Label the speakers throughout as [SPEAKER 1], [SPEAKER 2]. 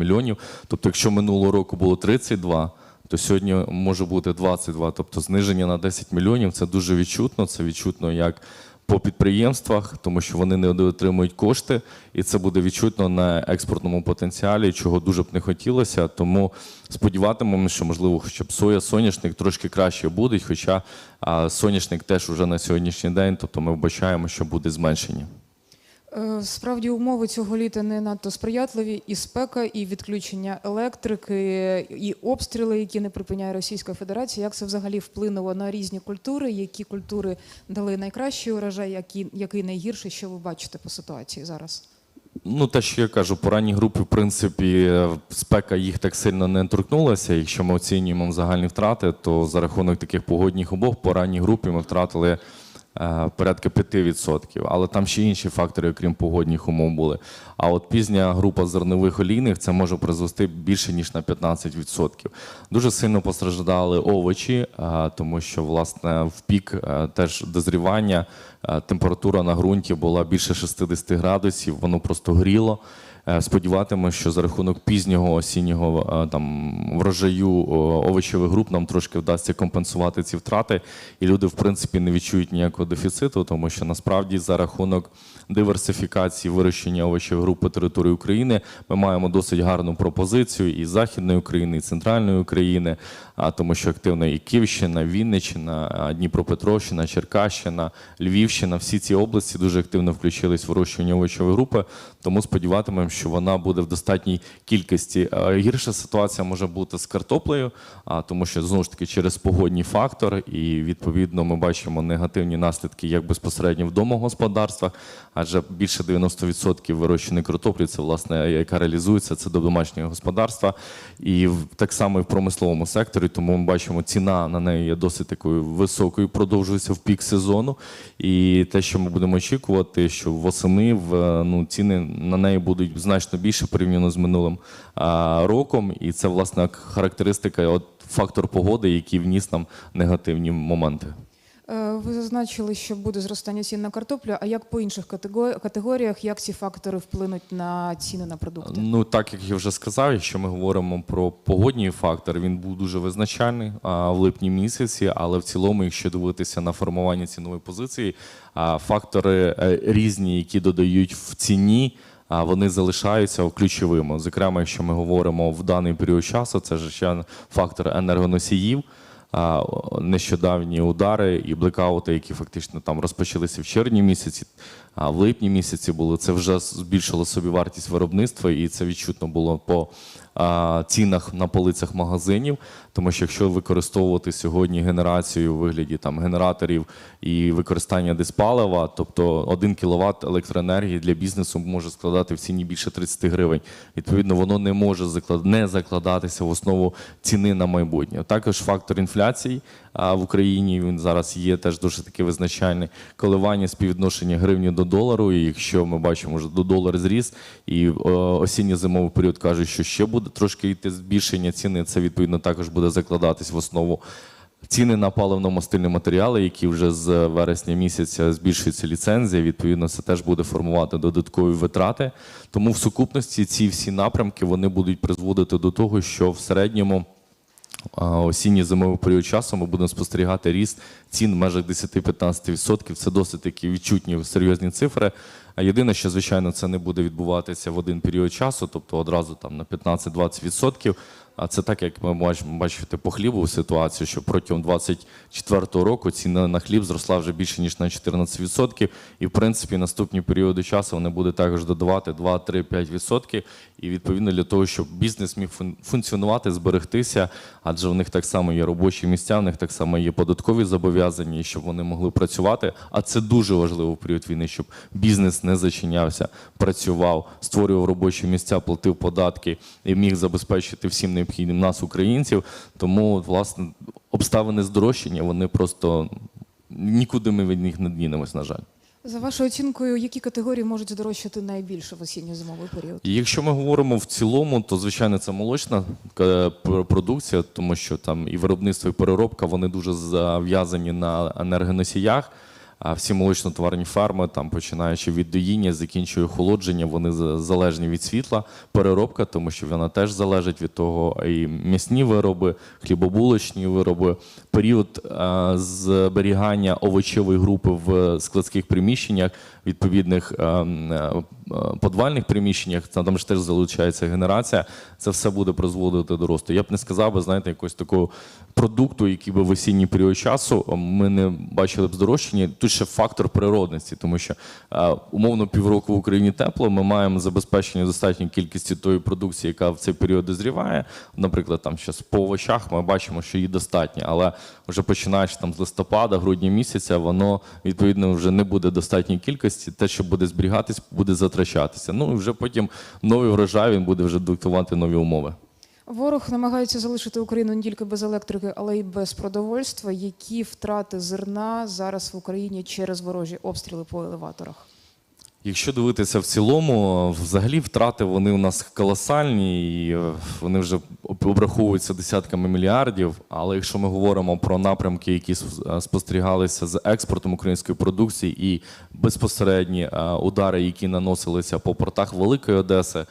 [SPEAKER 1] мільйонів. Тобто, якщо минулого року було 32, то сьогодні може бути 22. Тобто зниження на 10 мільйонів це дуже відчутно. Це відчутно як по підприємствах, тому що вони не отримують кошти, і це буде відчутно на експортному потенціалі, чого дуже б не хотілося. Тому сподіватимемо, що можливо, хоча б соя, соняшник трошки краще будуть. Хоча соняшник теж уже на сьогоднішній день, тобто ми вбачаємо, що буде зменшення.
[SPEAKER 2] Е, Справді умови цього літа не надто сприятливі, і спека, і відключення електрики, і обстріли, які не припиняє Російська Федерація. Як це взагалі вплинуло на різні культури? Які культури дали найкращий урожай, які, який найгірший? Що ви бачите по ситуації зараз?
[SPEAKER 1] Ну, те, що я кажу, по ранній групі, в принципі, спека їх так сильно не торкнулася. Якщо ми оцінюємо загальні втрати, то за рахунок таких погодних умов по ранній групі ми втратили порядка 5%. Але там ще інші фактори, окрім погодних умов, були. А от пізня група зернових олійних це може призвести більше ніж на 15%. Дуже сильно постраждали овочі, е, тому що власне в пік е, теж дозрівання е, температура на ґрунті була більше 60 градусів, воно просто гріло. Е, Сподіватимемо, що за рахунок пізнього осіннього е, там врожаю овочевих груп нам трошки вдасться компенсувати ці втрати, і люди, в принципі, не відчують ніякого дефіциту, тому що насправді за рахунок диверсифікації вирощення овочевих груп по території України ми маємо досить гарну пропозицію і Західної України, і Центральної України, тому що активна і Київщина, Вінниччина, Дніпропетровщина, Черкащина, Львівщина, всі ці області дуже активно включились в вирощування овочевої групи. Тому сподіватимемо, що вона буде в достатній кількості. Е, Гірша ситуація може бути з картоплею, тому що знову ж таки через погодній фактор, і відповідно ми бачимо негативні наслідки як безпосередньо в домогосподарствах, адже більше 90% вирощеної картоплі це власне яка реалізується це до домашнього господарства, і так само і в промисловому секторі. Тому ми бачимо, ціна на неї є досить такою високою, продовжується в пік сезону. І те, що ми будемо очікувати, що восени в е, ну ціни на неї будуть значно більше порівняно з минулим а, роком, і це власне характеристика, от фактор погоди, який вніс нам негативні моменти.
[SPEAKER 2] Е, Ви зазначили, що буде зростання цін на картоплю. А як по інших категоріях, як ці фактори вплинуть на ціни на продукти?
[SPEAKER 1] Ну так як я вже сказав, якщо ми говоримо про погодній фактор, він був дуже визначальний в липні місяці, але в цілому, якщо дивитися на формування цінової позиції, а, фактори е, різні, які додають в ціні. Вони залишаються ключовими. Зокрема, якщо ми говоримо в даний період часу, це ж ще фактор енергоносіїв, нещодавні удари і блекаути, які фактично там розпочалися в червні місяці, в липні місяці були. Це вже збільшило собі вартість виробництва, і це відчутно було по цінах на полицях магазинів. Тому що якщо використовувати сьогодні генерацію у вигляді там генераторів і використання диспалива, тобто 1 кВт електроенергії для бізнесу може складати в ціні більше 30 гривень. Відповідно, воно не може не закладатися в основу ціни на майбутнє. Також фактор інфляції в Україні він зараз є теж дуже таки визначальний. Коливання співвідношення гривні до долару. І якщо ми бачимо, що до долар зріс, і осінньо-зимовий період кажуть, що ще буде трошки йти збільшення ціни, це відповідно також буде закладатись в основу. Ціни на паливно-мастильні матеріали, які вже з вересня місяця збільшується ліцензія, відповідно, це теж буде формувати додаткові витрати. Тому в сукупності ці всі напрямки вони будуть призводити до того, що в середньому а, осінньо-зимовий період часу ми будемо спостерігати ріст цін в межах 10-15%. Це досить такі відчутні серйозні цифри. А єдине, що звичайно це не буде відбуватися в один період часу, тобто одразу там на 15-20%. А це так, як ми бачите по хлібу ситуацію, що протягом 24-го року ціна на хліб зросла вже більше ніж на 14%. І в принципі наступні періоди часу вони будуть також додавати 2-3-5%. І відповідно для того, щоб бізнес міг функціонувати, зберегтися, адже в них так само є робочі місця, в них так само є податкові зобов'язання, щоб вони могли працювати. А це дуже важливо в період війни, щоб бізнес не зачинявся, працював, створював робочі місця, платив податки і міг забезпечити всім необхідним нас, українців. Тому, власне, обставини здорожчання, вони просто нікуди ми від них не дінемось, на жаль.
[SPEAKER 2] За вашою оцінкою, які категорії можуть здорожчати найбільше в осінньо-зимовий період?
[SPEAKER 1] Якщо ми говоримо в цілому, то звичайно це молочна е, продукція, тому що там і виробництво, і переробка вони дуже зав'язані на енергоносіях. Всі молочно-тварні ферми, там починаючи від доїння, закінчує охолодження, вони залежні від світла, переробка, тому що вона теж залежить від того, і м'ясні вироби, хлібобулочні вироби, період е, зберігання овочевої групи в складських приміщеннях, відповідних е, м, е, подвальних приміщеннях, там ж теж залучається генерація. Це все буде призводити до росту. Я б не сказав би, знаєте, якогось такого продукту, який би в осінній період часу е, ми не бачили б здорожчання. Тут ще фактор природності, тому що е, умовно півроку в Україні тепло. Ми маємо забезпечення достатньої кількості тої продукції, яка в цей період дозріває. Наприклад, там щас по овочах ми бачимо, що її достатньо, але вже починаючи там з листопада, грудня місяця, воно відповідно вже не буде достатньої кількості. Те, що буде зберігатись, буде затрачатися. Ну і вже потім новий врожай він буде вже диктувати нові умови.
[SPEAKER 2] Ворог намагається залишити Україну не тільки без електрики, але й без продовольства. Які втрати зерна зараз в Україні через ворожі обстріли по елеваторах?
[SPEAKER 1] Якщо дивитися в цілому, взагалі втрати вони у нас колосальні, і е, вони вже обраховуються десятками мільярдів. Але якщо ми говоримо про напрямки, які спостерігалися з експортом української продукції, і безпосередні е, удари, які наносилися по портах Великої Одеси.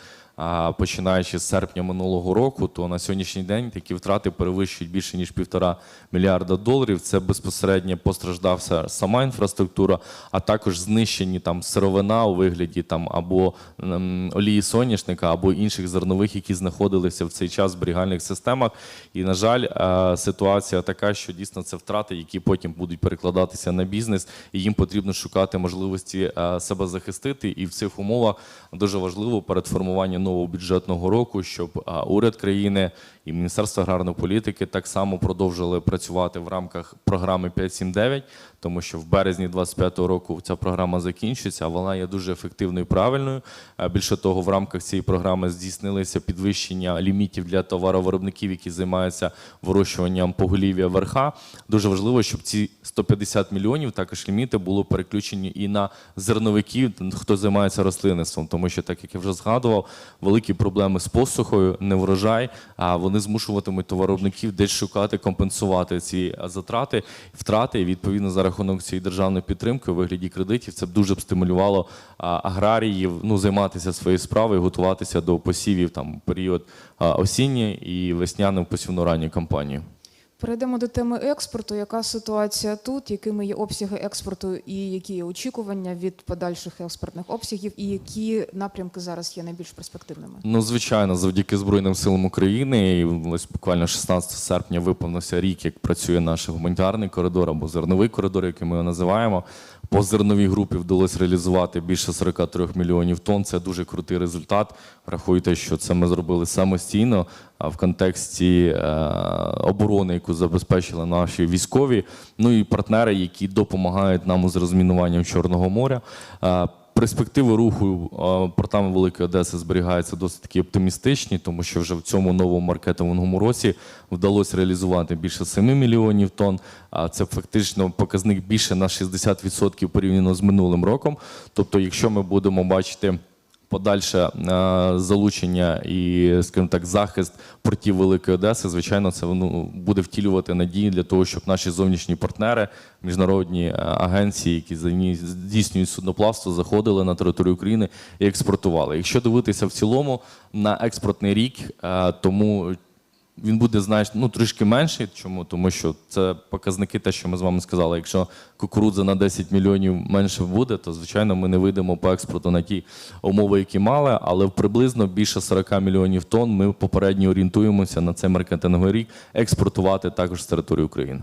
[SPEAKER 1] Починаючи з серпня минулого року, то на сьогоднішній день такі втрати перевищують більше ніж півтора мільярда доларів. Це безпосередньо постраждався сама інфраструктура, а також знищені там сировина у вигляді там або ем, олії соняшника, або інших зернових, які знаходилися в цей час в зберігальних системах. І на жаль, е, ситуація така, що дійсно це втрати, які потім будуть перекладатися на бізнес, і їм потрібно шукати можливості е, себе захистити. І в цих умовах дуже важливо перед формуванням нового бюджетного року, щоб уряд країни і Міністерство аграрної політики так само продовжили працювати в рамках програми 5.7.9, тому що в березні 25-го року ця програма закінчиться, вона є дуже ефективною і правильною. Більше того, в рамках цієї програми здійснилися підвищення лімітів для товаровиробників, які займаються вирощуванням поголів'я верха. Дуже важливо, щоб ці 150 мільйонів також ліміти було переключені і на зерновиків, хто займається рослинництвом, тому що, так як я вже згадував, великі проблеми з посухою, неврожай, а вони змушуватимуть товаровників десь шукати, компенсувати ці затрати, втрати. І відповідно за рахунок цієї державної підтримки у вигляді кредитів це б дуже б стимулювало аграріїв ну, займатися своєю справою, готуватися до посівів там період осінньої і весняної посівно ранню кампанію.
[SPEAKER 2] Перейдемо до теми експорту. Яка ситуація тут? Якими є обсяги експорту і які є очікування від подальших експортних обсягів, і які напрямки зараз є найбільш перспективними?
[SPEAKER 1] Ну, звичайно, завдяки Збройним силам України. І ось буквально 16 серпня виповнився рік, як працює наш гуманітарний коридор або зерновий коридор, який ми його називаємо. По зерновій групі вдалося реалізувати більше 43 мільйонів тонн. Це дуже крутий результат. Врахуйте, що це ми зробили самостійно а в контексті е, оборони, яку забезпечили наші військові, ну і партнери, які допомагають нам з розмінуванням Чорного моря. Перспективи руху е, портами Великої Одеси зберігаються досить таки оптимістичні, тому що вже в цьому новому маркетинговому році вдалося реалізувати більше 7 мільйонів тонн. А це фактично показник більше на 60% порівняно з минулим роком. Тобто, якщо ми будемо бачити подальше е, залучення і, скажімо так, захист портів Великої Одеси, звичайно, це ну, буде втілювати надії для того, щоб наші зовнішні партнери, міжнародні е, агенції, які здійснюють судноплавство, заходили на територію України і експортували. Якщо дивитися в цілому на експортний рік, е, тому він буде значно ну трішки менший. Чому? Тому що це показники, те, що ми з вами сказали. Якщо кукурудза на 10 мільйонів менше буде, то звичайно ми не вийдемо по експорту на ті умови, які мали, але приблизно більше 40 мільйонів тонн ми попередньо орієнтуємося на цей маркетинговий рік експортувати також з території України.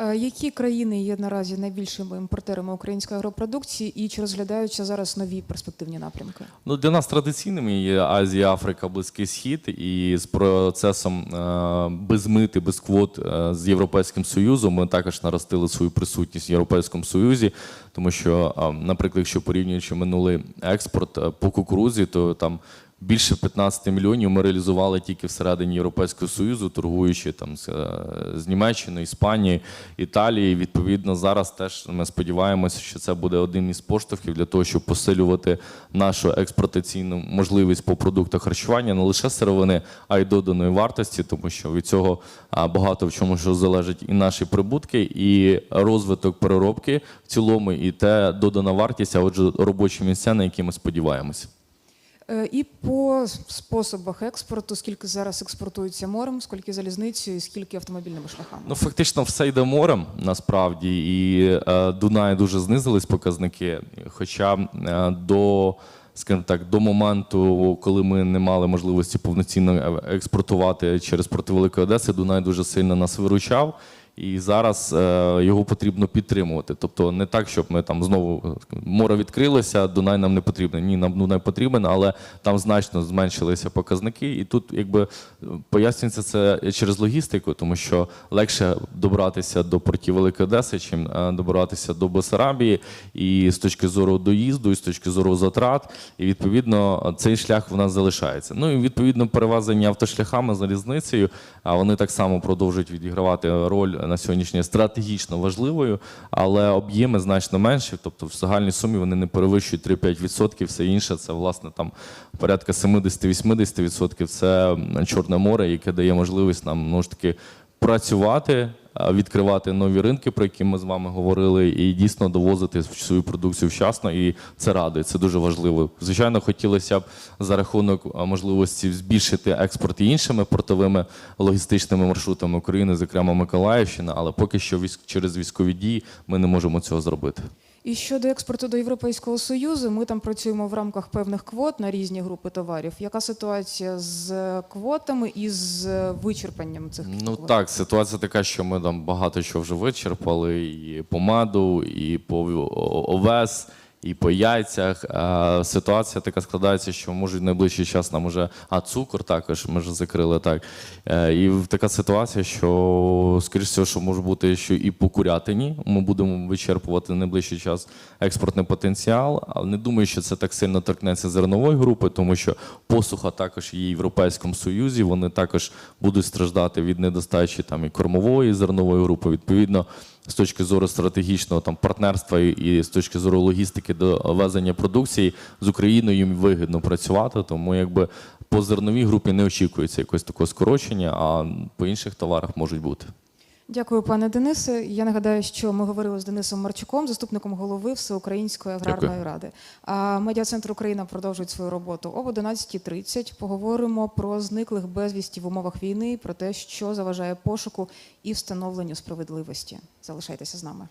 [SPEAKER 2] Е, Які країни є наразі найбільшими імпортерами української агропродукції і чи розглядаються зараз нові перспективні напрямки?
[SPEAKER 1] Ну, для нас традиційними є Азія, Африка, Близький Схід, і з процесом е, без мити, без квот е, з Європейським Союзом ми також наростили свою присутність в Європейському Союзі, тому що, наприклад, якщо порівнюючи минулий експорт по кукурузі, то там Більше 15 мільйонів ми реалізували тільки всередині Європейського Союзу, торгуючи там з, е, з Німеччиною, Іспанією, Італією. Відповідно, зараз теж ми сподіваємося, що це буде один із поштовхів для того, щоб посилювати нашу експортаційну можливість по продуктах харчування не лише сировини, а й доданої вартості, тому що від цього багато в чому що залежить і наші прибутки, і розвиток переробки в цілому, і те додана вартість, а отже, робочі місця, на які ми сподіваємося.
[SPEAKER 2] Е, І по способах експорту, скільки зараз експортується морем, скільки залізницею і скільки автомобільними шляхами?
[SPEAKER 1] Ну, фактично, все йде морем насправді, і е, Дунай дуже знизились показники. Хоча е, до, скажімо так, до моменту, коли ми не мали можливості повноцінно е, експортувати через порти Великої Одеси, Дунай дуже сильно нас виручав. І зараз е, його потрібно підтримувати. Тобто не так, щоб ми там знову море відкрилося, Дунай нам не потрібен. Ні, нам Дунай потрібен, але там значно зменшилися показники. І тут якби пояснюється це через логістику, тому що легше добратися до портів Великої Одеси, чим е, добратися до Бесарабії, і з точки зору доїзду, і з точки зору затрат. І відповідно цей шлях в нас залишається. Ну і відповідно перевезення автошляхами залізницею, а вони так само продовжують відігравати роль на сьогоднішній стратегічно важливою, але об'єми значно менші. Тобто в загальній сумі вони не перевищують 3-5%, все інше це власне там порядка 70-80%. Це Чорне море, яке дає можливість нам ну ж таки працювати. А, Відкривати нові ринки, про які ми з вами говорили, і дійсно довозити свою продукцію вчасно, і це радує. Це дуже важливо. Звичайно, хотілося б за рахунок можливості збільшити експорт іншими портовими логістичними маршрутами України, зокрема Миколаївщина, але поки що через військові дії ми не можемо цього зробити.
[SPEAKER 2] І щодо експорту до Європейського Союзу, ми там працюємо в рамках певних квот на різні групи товарів. Яка ситуація з квотами і з вичерпанням цих
[SPEAKER 1] Ну так, ситуація така, що ми там багато що вже вичерпали, і помаду, і по овес, і по яйцях. Ситуація така складається, що може найближчий час нам уже, а цукор також ми вже закрили так. Е, І така ситуація, що скоріш всього, що може бути, що і по курятині ми будемо вичерпувати найближчий час експортний потенціал. Але не думаю, що це так сильно торкнеться зернової групи, тому що посуха також є в Європейському Союзі. Вони також будуть страждати від недостачі там і кормової і зернової групи. Відповідно, з точки зору стратегічного там партнерства і з точки зору логістики до везення продукції з Україною їм вигідно працювати. Тому якби по зерновій групі не очікується якогось такого скорочення, а по інших товарах можуть бути.
[SPEAKER 2] Дякую, пане Денисе. Я нагадаю, що ми говорили з Денисом Марчуком, заступником голови Всеукраїнської аграрної
[SPEAKER 1] Дякую.
[SPEAKER 2] ради. А медіа-центр Україна продовжує свою роботу об 11.30. Поговоримо про зниклих безвісті в умовах війни, про те, що заважає пошуку і встановленню справедливості. Залишайтеся з нами.